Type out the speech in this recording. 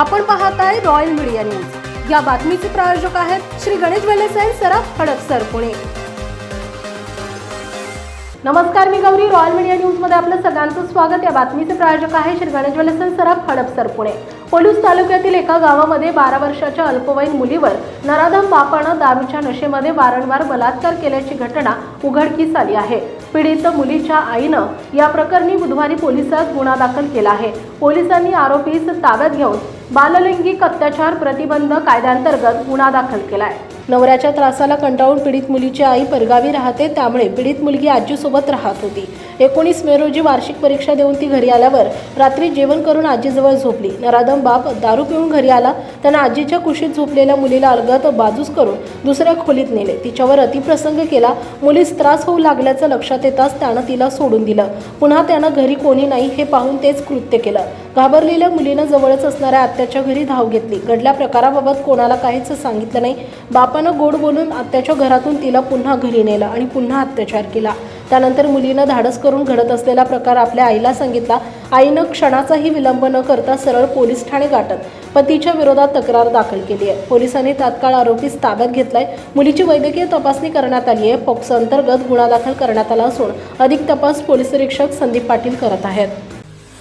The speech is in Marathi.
आपण पाहत आहे रॉयल मीडिया न्यूज या बातमीचे प्रायोजक आहेत श्री गणेश वेलेसाई अँड सराफ हडपसर पुणे. नमस्कार मी गौरी. रॉयल मीडिया न्यूजमध्ये आपलं सगळ्यांचं स्वागत. या बातमीचे प्रायोजक आहे श्री गणेश वेलेस अँड सराफ हडपसर पुणे. पोलीस तालुक्यातील एका गावामध्ये बारा वर्षाच्या अल्पवयीन मुलीवर नराधम बापानं दारूच्या नशेमध्ये वारंवार बलात्कार केल्याची घटना उघडकीस आली आहे. पीडित मुलीच्या आईनं या प्रकरणी बुधवारी पोलिसात गुन्हा दाखल केला आहे. पोलिसांनी आरोपीस ताब्यात घेऊन बाललैंगिक अत्याचार प्रतिबंध कायद्याअंतर्गत गुन्हा दाखल केला आहे नवऱ्याच्या त्रासाला कंटाळून पीडित मुलीची आई परगावी राहते त्यामुळे पीडित मुलगी आजीसोबत राहत होती. एकोणीस मे रोजी वार्षिक परीक्षा देऊन ती घरी आल्यावर रात्री जेवण करून आजीजवळ झोपली. नराधम बाप दारू पिऊन घरी आला. त्यानं आजीच्या कुशीत झोपलेल्या मुलीला अलगत बाजूस करून दुसऱ्या खोलीत नेले. तिच्यावर अतिप्रसंग केला. मुलीस त्रास होऊ लागल्याचं लक्षात येताच त्यानं तिला सोडून दिलं. पुन्हा त्यानं घरी कोणी नाही हे पाहून तेच कृत्य केलं. घाबरलेल्या मुलीनं जवळच असणाऱ्या आत्याच्या घरी धाव घेतली. घडल्या प्रकाराबाबत कोणाला काहीच सांगितलं नाही. बाप बापानं गोड बोलून आत्याच्या घरातून तिला पुन्हा घरी नेलं आणि पुन्हा अत्याचार केला. त्यानंतर मुलीनं धाडस करून घडत असलेला प्रकार आपल्या आईला सांगितला. आईनं क्षणाचाही विलंब न करता सरळ पोलीस ठाणे गाठत पतीच्या विरोधात तक्रार दाखल केली आहे. पोलिसांनी तात्काळ आरोपीस ताब्यात घेतलाय. मुलीची वैद्यकीय तपासणी करण्यात आली आहे. पॉक्सो अंतर्गत गुन्हा दाखल करण्यात आला असून अधिक तपास पोलीस निरीक्षक संदीप पाटील करत आहेत.